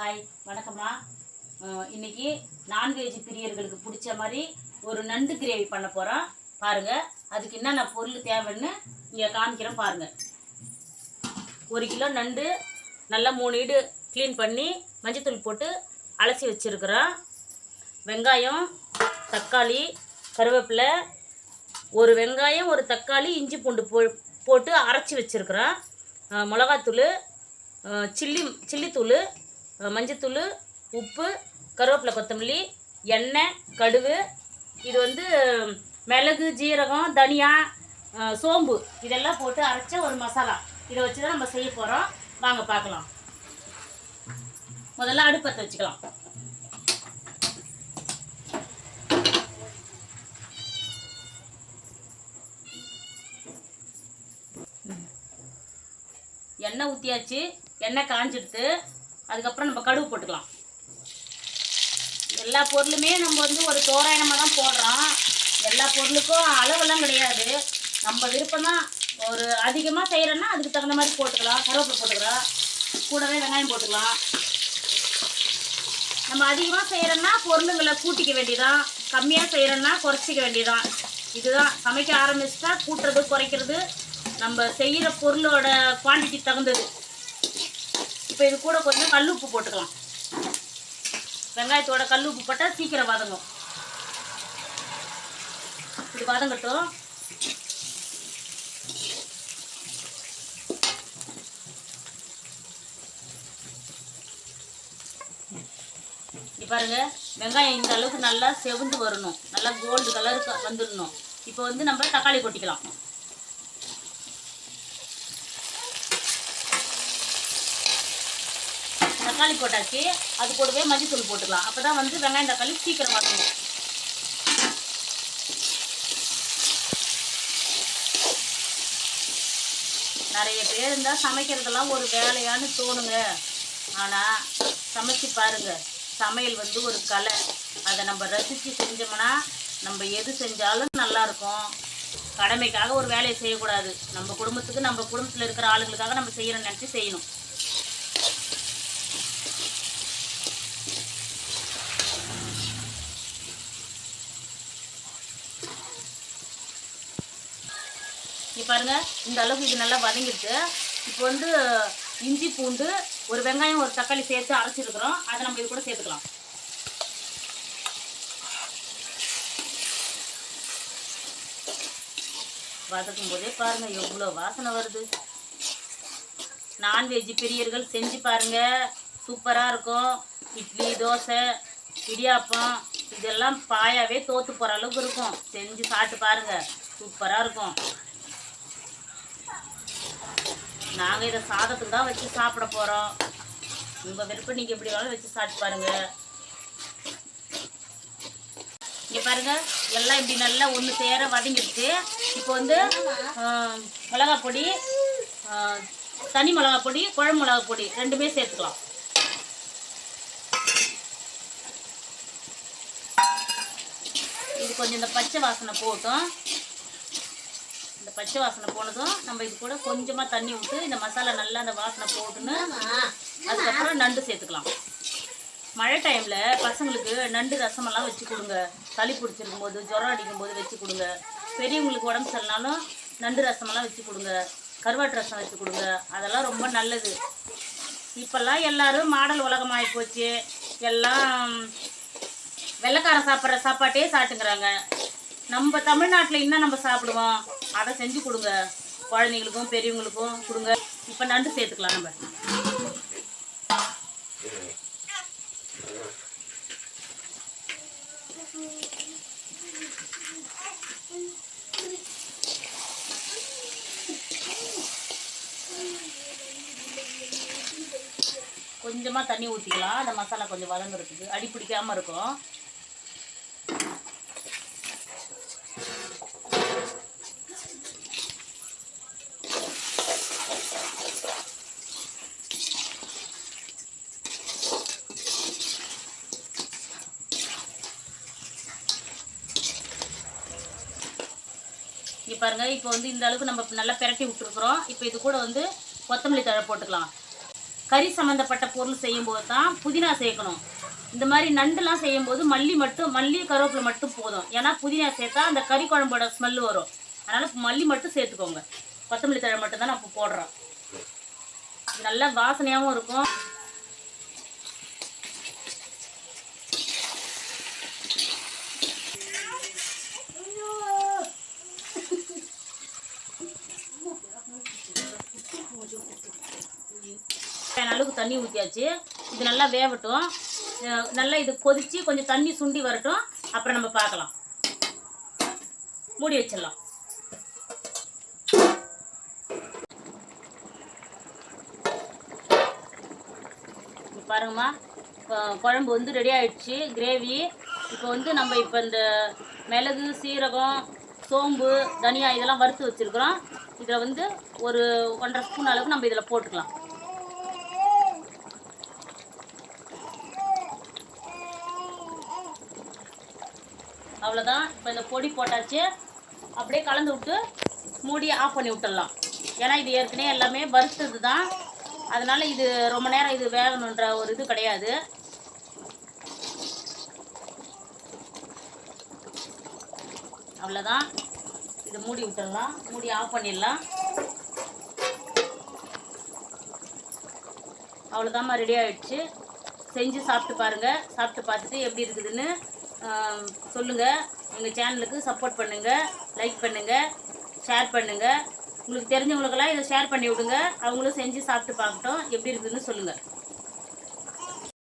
Hi வணக்கம்மா. இன்றைக்கி இன்னைக்கு நான்வெஜ் பிரியர்களுக்கு பிடிச்ச மாதிரி ஒரு நண்டு கிரேவி பண்ண போகிறோம் பாருங்கள் அதுக்கு என்னென்ன பொருள் தேவைன்னு இங்கே காமிக்கிறோம் பாருங்கள் ஒரு கிலோ நண்டு நல்லா மூணு ஈடு க்ளீன் பண்ணி மஞ்சத்தூள் போட்டு அலசி வச்சுருக்குறோம். வெங்காயம் தக்காளி கருவேப்பிலை ஒரு வெங்காயம் ஒரு தக்காளி இஞ்சி பூண்டு போ போட்டு அரைச்சி வச்சுருக்குறோம். மிளகாத்தூள் சில்லி சில்லித்தூள் மஞ்சத்தூள் உப்பு கருவேப்பிலை கொத்தமல்லி எண்ணெய் கடுகு இது வந்து மிளகு ஜீரகம் தனியா சோம்பு இதெல்லாம் போட்டு அரைச்ச ஒரு மசாலா. இதை வச்சு தான் நம்ம செய்ய போகிறோம் வாங்க பார்க்கலாம். முதல்ல அடுப்பத்தை வச்சுக்கலாம். எண்ணெய் ஊற்றியாச்சு எண்ணெய் காஞ்சிடுத்து. அதுக்கப்புறம் நம்ம கடுகு போட்டுக்கலாம். எல்லா பொருளுமே நம்ம வந்து ஒரு தோராயமாக தான் போடுறோம். எல்லா பொருளுக்கும் அளவெல்லாம் கிடையாது. நம்ம விருப்பம் தான் ஒரு அதிகமாக செய்கிறோன்னா அதுக்கு தகுந்த மாதிரி போட்டுக்கலாம். கருவேப்பிலை போட்டுக்கலாம். கூடவே வெங்காயம் போட்டுக்கலாம். நம்ம அதிகமாக செய்கிறோன்னா பொருளுங்களை கூட்டிக்க வேண்டியதான் கம்மியாக செய்கிறோன்னா குறைச்சிக்க வேண்டியதான் இதுதான் சமைக்க ஆரம்பிச்சிட்டா கூட்டுறது குறைக்கிறது. நம்ம செய்கிற பொருளோட குவாண்டிட்டி தகுந்தது. இப்போ இது கூட கொஞ்சம் கல் உப்பு போட்டுக்கலாம். வெங்காயத்தோட கல் உப்பு போட்டால் சீக்கிரம் வதங்கும். இது வதங்கட்டும். பாருங்க வெங்காயம் இந்த அளவுக்கு நல்லா செவந்து வரணும். நல்லா கோல்டு கலருக்கு வந்துடணும் இப்போ வந்து நம்ம தக்காளி கொட்டிக்கலாம். தக்காளி போட்டாச்சு. அது கூடவே மஞ்சத்தூள் போட்டுக்கலாம். அப்போ தான் வந்து வெங்காயம் தக்காளி சீக்கிரம் வதங்கும் நிறைய பேர் இருந்தால் சமைக்கிறதெல்லாம் ஒரு வேலையான்னு தோணுங்க. ஆனால் சமைச்சு பாருங்க. சமையல் வந்து ஒரு கலை. அதை நம்ம ரசித்து செஞ்சோம்னா நம்ம எது செஞ்சாலும் நல்லா இருக்கும் கடமைக்காக ஒரு வேலையை செய்யக்கூடாது. நம்ம குடும்பத்துக்கு நம்ம குடும்பத்தில் இருக்கிற ஆளுங்களுக்காக நம்ம செய்யணும்னு நினச்சி செய்யணும். பாருங்கள் பாருங்க இந்த அளவுக்கு இது நல்லா வதங்கிட்டு இப்போ வந்து இஞ்சி பூண்டு ஒரு வெங்காயம் ஒரு தக்காளி சேர்த்து அரைச்சிருக்கிறோம். அதை நம்ம இது கூட சேர்த்துக்கலாம். வதக்கும் போதே பாருங்க எவ்வளோ வாசனை வருது. நான்வெஜ் பிரியர்கள் செஞ்சு பாருங்க. சூப்பராக இருக்கும். இட்லி தோசை இடியாப்பம் இதெல்லாம் பாயாவே தோற்று போகிற அளவுக்கு இருக்கும். செஞ்சு சாப்பிட்டு பாருங்க. சூப்பராக இருக்கும். நாங்கள் இதை சாதத்துக்கு தான் வச்சு சாப்பிட போகிறோம் உங்கள் விருப்பம் நீங்கள் எப்படி வேணாலும் வச்சு சாப்பிட்டு பாருங்க. இங்கே பாருங்க எல்லாம் இப்படி நல்லா ஒன்று சேர வதங்கிடுச்சு. இப்போ வந்து ஆஹ், பொடி ஆஹ், தனி மிளகா பொடி குழம்பு மிளகா பொடி ரெண்டுமே சேர்த்துக்கலாம். இது கொஞ்சம் இந்த பச்சை வாசனை போகட்டும். இந்த பச்சை வாசனை போனதும் நம்ம இது கூட கொஞ்சமாக தண்ணி விட்டு இந்த மசாலா நல்லா அந்த வாசனை போட்டுன்னு அதுக்கப்புறம் நண்டு சேர்த்துக்கலாம். மழை டைமில் பசங்களுக்கு நண்டு ரசமெல்லாம் வச்சு கொடுங்க. சளி பிடிச்சிருக்கும் போது ஜுரம் அடிக்கும் போது வச்சு கொடுங்க. பெரியவங்களுக்கு உடம்பு சரினாலும் நண்டு ரசமெல்லாம் வச்சு கொடுங்க. கருவாட்டு ரசம் வச்சு கொடுங்க. அதெல்லாம் ரொம்ப நல்லது. இப்போல்லாம் எல்லாரும் மாடல் உலகம் ஆகி போச்சு. எல்லாம் வெள்ளைக்காரன் சாப்பிட்ற சாப்பாட்டே சாப்பிட்டுங்கிறாங்க நம்ம தமிழ்நாட்டில் இன்னும் நம்ம சாப்பிடுவோம். அதை செஞ்சு கொடுங்க. குழந்தைங்களுக்கும் பெரியவங்களுக்கும் கொடுங்க. இப்போ நண்டு சேர்த்துக்கலாம் நம்ம. கொஞ்சமாக தண்ணி ஊற்றிக்கலாம் அந்த மசாலா கொஞ்சம் வதங்குறதுக்கு. அடி பிடிக்காம இருக்கும். இங்கே பாருங்க இப்போ வந்து இந்த அளவுக்கு நம்ம நல்லா பிரட்டி விட்டுருக்குறோம். இப்போ இது கூட வந்து கொத்தமல்லி தழை போட்டுக்கலாம். கறி சம்மந்தப்பட்ட பொருள் செய்யும்போது தான் புதினா சேர்க்கணும். இந்த மாதிரி நண்டுலாம் செய்யும்போது மல்லி மட்டும் மல்லி கருவேப்பிலை மட்டும் போதும். ஏன்னா புதினா சேர்த்தா அந்த கறி குழம்போட ஸ்மெல் வரும். அதனால் மல்லி மட்டும் சேர்த்துக்கோங்க. கொத்தமல்லி தழை மட்டும் தான் நான் இப்போ போடுறோம் நல்லா வாசனையாகவும் இருக்கும் தேவையான அளவுக்கு தண்ணி ஊற்றியாச்சு இது நல்லா வேகட்டும் நல்லா இது கொதித்து கொஞ்சம் தண்ணி சுண்டி வரட்டும். அப்புறம் நம்ம பார்க்கலாம். மூடி வச்சிடலாம். பாருங்கம்மா. குழம்பு வந்து ரெடி ஆயிடுச்சு. கிரேவி இப்போ வந்து நம்ம இப்போ இந்த மிளகு சீரகம் சோம்பு தனியா இதெல்லாம் வறுத்து வச்சுருக்குறோம். இதில் வந்து ஒரு ஒன்றரை ஸ்பூன் அளவுக்கு நம்ம இதில் போட்டுக்கலாம். அவ்வளோதான் இப்போ இந்த பொடி போட்டாச்சு. அப்படியே கலந்து விட்டு மூடி ஆஃப் பண்ணி விட்டுடலாம். ஏன்னா இது ஏற்கனவே எல்லாமே வறுத்தது தான் அதனால் இது ரொம்ப நேரம் இது வேகணுன்ற ஒரு இது கிடையாது. அவ்வளோதான் இதை மூடி விட்டுடலாம். மூடி ஆஃப் பண்ணிடலாம். அவ்வளோதாம்மா ரெடி ஆகிடுச்சு செஞ்சு சாப்பிட்டு பாருங்கள் சாப்பிட்டு பார்த்துட்டு எப்படி இருக்குதுன்னு சொல்லுங்கள் எங்கள் சேனலுக்கு சப்போர்ட் பண்ணுங்கள் லைக் பண்ணுங்கள் ஷேர் பண்ணுங்கள் உங்களுக்கு தெரிஞ்சவங்களுக்கெல்லாம் இதை ஷேர் பண்ணி விடுங்க. அவங்களும் செஞ்சு சாப்பிட்டு பார்க்கட்டும். எப்படி இருக்குதுன்னு சொல்லுங்கள்